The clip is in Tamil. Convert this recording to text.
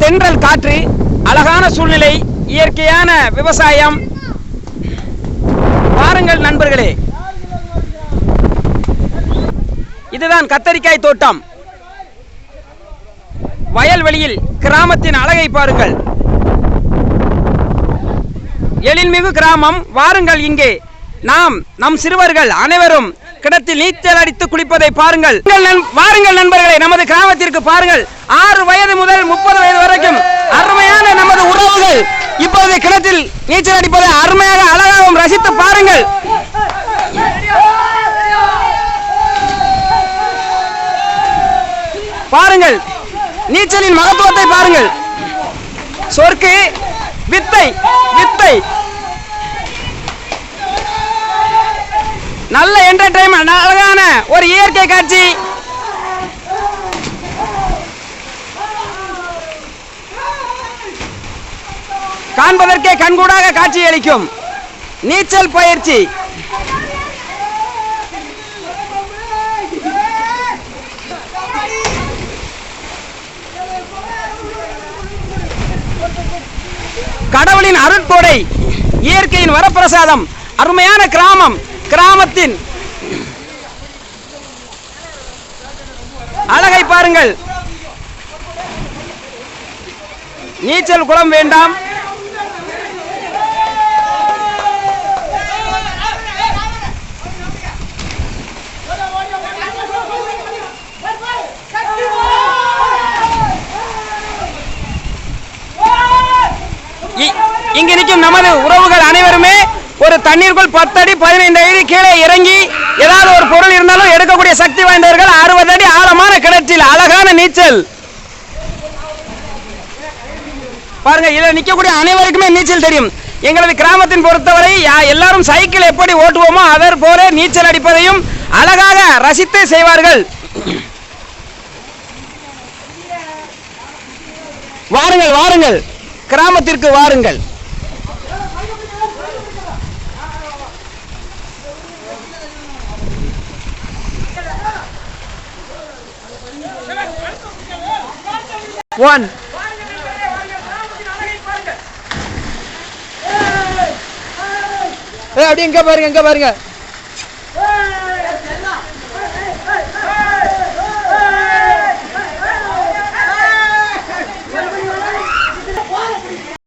தென்றல் காற்று அழகான சூழ்நிலை இயற்கையான விவசாயம். பாருங்கள் நண்பர்களே. இதுதான் கத்தரிக்காய் தோட்டம். வயல்வெளியில் கிராமத்தின் அழகை பாருங்கள். எழில்மிகு கிராமம் வாருங்கள் இங்கே. நாம் நம் சிறுவர்கள் அனைவரும் கிடத்தில் நீச்சல் அடித்து குளிப்பதை பாருங்கள். வாருங்கள் நண்பர்களே நமது கிராமத்திற்கு பாருங்கள். ஆறு வயது முதல் முப்பது வயது வரைக்கும் அருமையான நமது உறவுகள். இப்போது கிணத்தில் நீச்சல் அடிப்பதை அருமையாக அழகாகவும் ரசித்து பாருங்கள். பாருங்கள். நீச்சலின் மகத்துவத்தை பாருங்கள். சொர்க்கு வித்தை வித்தை. நல்ல என்டர்டைன்மெண்ட் அழகான ஒரு இயற்கை காட்சி. காண்பதற்கே கண்கூடாக காட்சி அளிக்கும். நீச்சல் பயிற்சி. கடவுளின் அருட்கொடை இயற்கையின் வரப்பிரசாதம் அருமையான கிராமம் கிராமத்தின் அழகை பாருங்கள். நீச்சல் குளம் வேண்டாம். இங்கு நிற்கும் நமது உறவுகள் அனைவருமே ஒரு தண்ணீருக்குள் பத்தடி பதினைந்து அடி கீழே இறங்கி ஏதாவது ஒரு பொருள் இருந்தாலும் எடுக்கக்கூடிய சக்தி வாய்ந்தவர்கள் அறுபது அடி ஆழமான கிணற்றில் அழகான நீச்சல். பாருங்க இதுல நிக்கக்கூடிய அனைவருக்குமே நீச்சல் தெரியும். எங்களது கிராமத்தின் பொறுத்தவரை யா- எல்லாரும் சைக்கிள் எப்படி ஓட்டுவோமோ அதர் போல நீச்சல் அடிப்பதையும் அழகாக ரசித்து செய்வார்கள். வாருங்கள் வாருங்கள். கிராமத்திற்கு வாருங்கள். ஒன் ஏய் அப்படியே இங்க பாருங்க இங்க பாருங்க.